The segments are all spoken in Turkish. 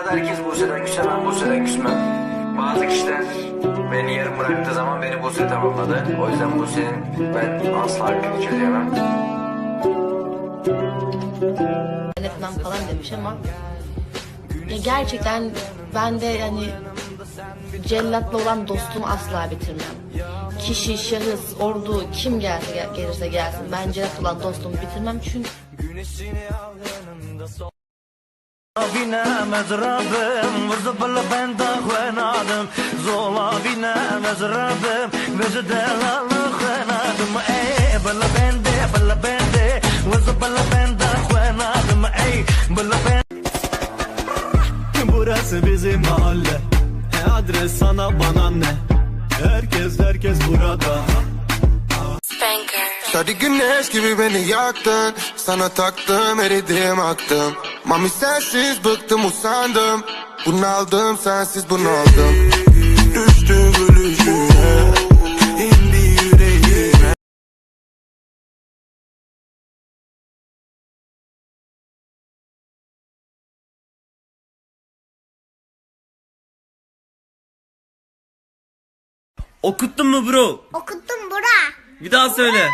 dünyada herkes Buse'den küser, ben Buse'den küsmem. Bazı kişiler beni yarım bıraktığı zaman beni Buse tamamladı. O yüzden Buse'nin ben asla hakkını çözemem. etmem falan demiş ama ya gerçekten ben de yani cellatla olan dostumu asla bitirmem. Kişi, şahıs, ordu kim gelse gel- gelirse gelsin ben cellat olan dostumu bitirmem çünkü بنا مزرابم وزبل بندا خوانادم زولا بنا مزرابم وزدل خوانادم اي بلا بندي بلا بندي وزبل بندا خوانادم اي بلا بندي Burası bizim mahalle E adres sana bana ne Herkes herkes burada Hadi güneş gibi beni yaktın. Sana taktım eridim aktım. Mami sensiz bıktım usandım. Bunaldım sensiz bunaldım Düştü gülüşüne indi yüreğime. Okuttun mu bro? Okuttum bura. Bir daha söyle.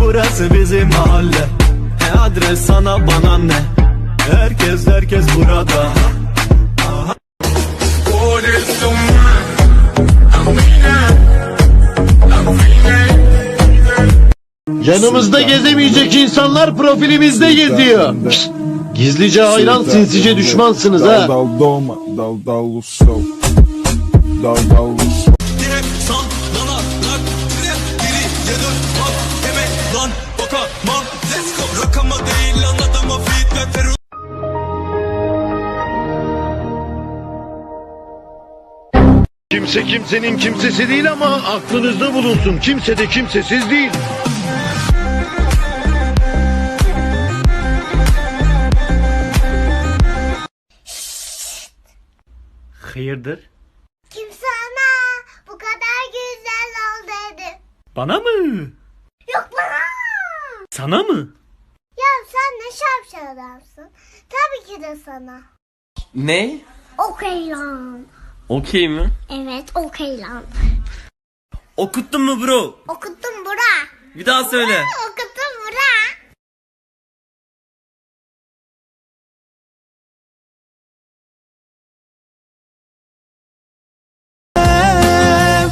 Burası bizim mahalle E adres sana bana ne Herkes herkes burada Yanımızda gezemeyecek insanlar profilimizde geziyor. Gizlice hayran sinsice düşmansınız ha. Dal doma, dal dal o sol. Dal dal Kimse kimsenin kimsesi değil ama aklınızda bulunsun. Kimse de kimsesiz değil. Hayırdır? Kim sana bu kadar güzel ol dedi. Bana mı? Yok bana. Sana mı? Ya sen ne şapşal adamsın. Tabii ki de sana. Ne? Okey lan. Okey mi? Evet okey lan. Okuttun mu bro? Okuttum bura. Bir daha söyle. Okuttum bura.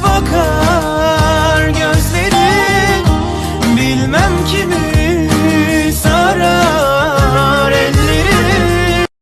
Bakar gözlerin bilmem kimin